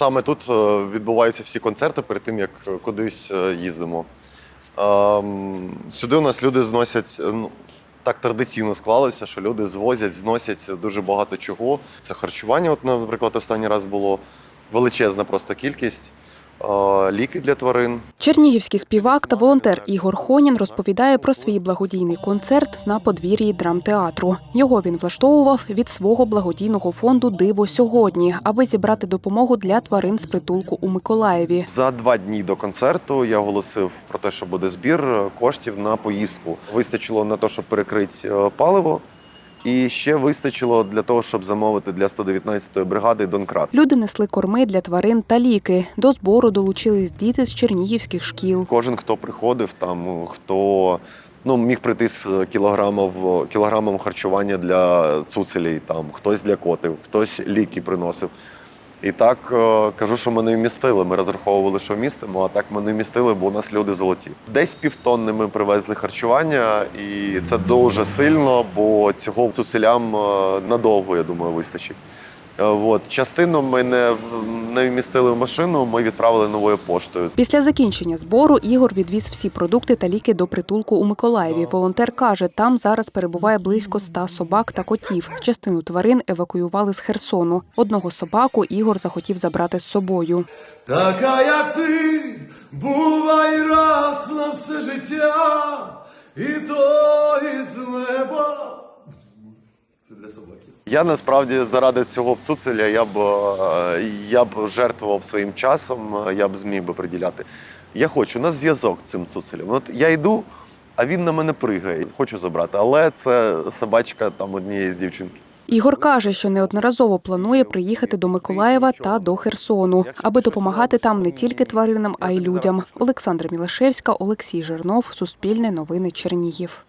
саме тут е, відбуваються всі концерти перед тим, як кудись е, їздимо. Ем, Сюди у нас люди зносять. е, Ну, так традиційно склалося, що люди звозять, зносять дуже багато чого. Це харчування, от, наприклад, останній раз було величезна просто кількість. Е, Ліки для тварин, Чернігівський співак та волонтер Ігор Хонін розповідає про свій благодійний концерт на подвір'ї драмтеатру. Його він влаштовував від свого благодійного фонду Диво сьогодні, аби зібрати допомогу для тварин з притулку у Миколаєві. За два дні до концерту я оголосив про те, що буде збір коштів на поїздку. Вистачило на те, щоб перекрити е, паливо, і ще вистачило для того, щоб замовити для 119-ї бригади Донкрат. Люди несли корми для тварин та ліки. До збору долучились діти з чернігівських шкіл. Кожен, хто приходив, там хто ну міг прийти з кілограмів кілограмом харчування для цуцелей, там хтось для котів, хтось ліки приносив. І так е, кажу, що ми не вмістили. Ми розраховували, що вмістимо, а так ми не вмістили, бо у нас люди золоті. Десь півтонни ми привезли харчування, і це дуже сильно, бо цього цуцелям е, надовго, я думаю, вистачить. Е, От. Частину ми не, не вмістили в машину, ми відправили новою поштою. Після закінчення збору Ігор відвіз всі продукти та ліки до притулку у Миколаєві. Волонтер каже, там зараз перебуває близько ста собак та котів. Частину тварин евакуювали з Херсону. Одного собаку Ігор захотів забрати з собою. Така, як ти, бувай раз на все життя, і то собаки. Я насправді заради цього цуцеля я б е, я б жертвував своїм часом, е, я б зміг би приділяти. Я хочу на зв'язок з цим цуцелем. От я йду, а він на мене пригає. Хочу забрати, але це собачка там однієї з дівчинки. Ігор каже, що неодноразово планує приїхати до Миколаєва та до Херсону, аби допомагати там не тільки тваринам, а й людям. Олександра Мілашевська, Олексій Жирнов, Суспільне новини Чернігів.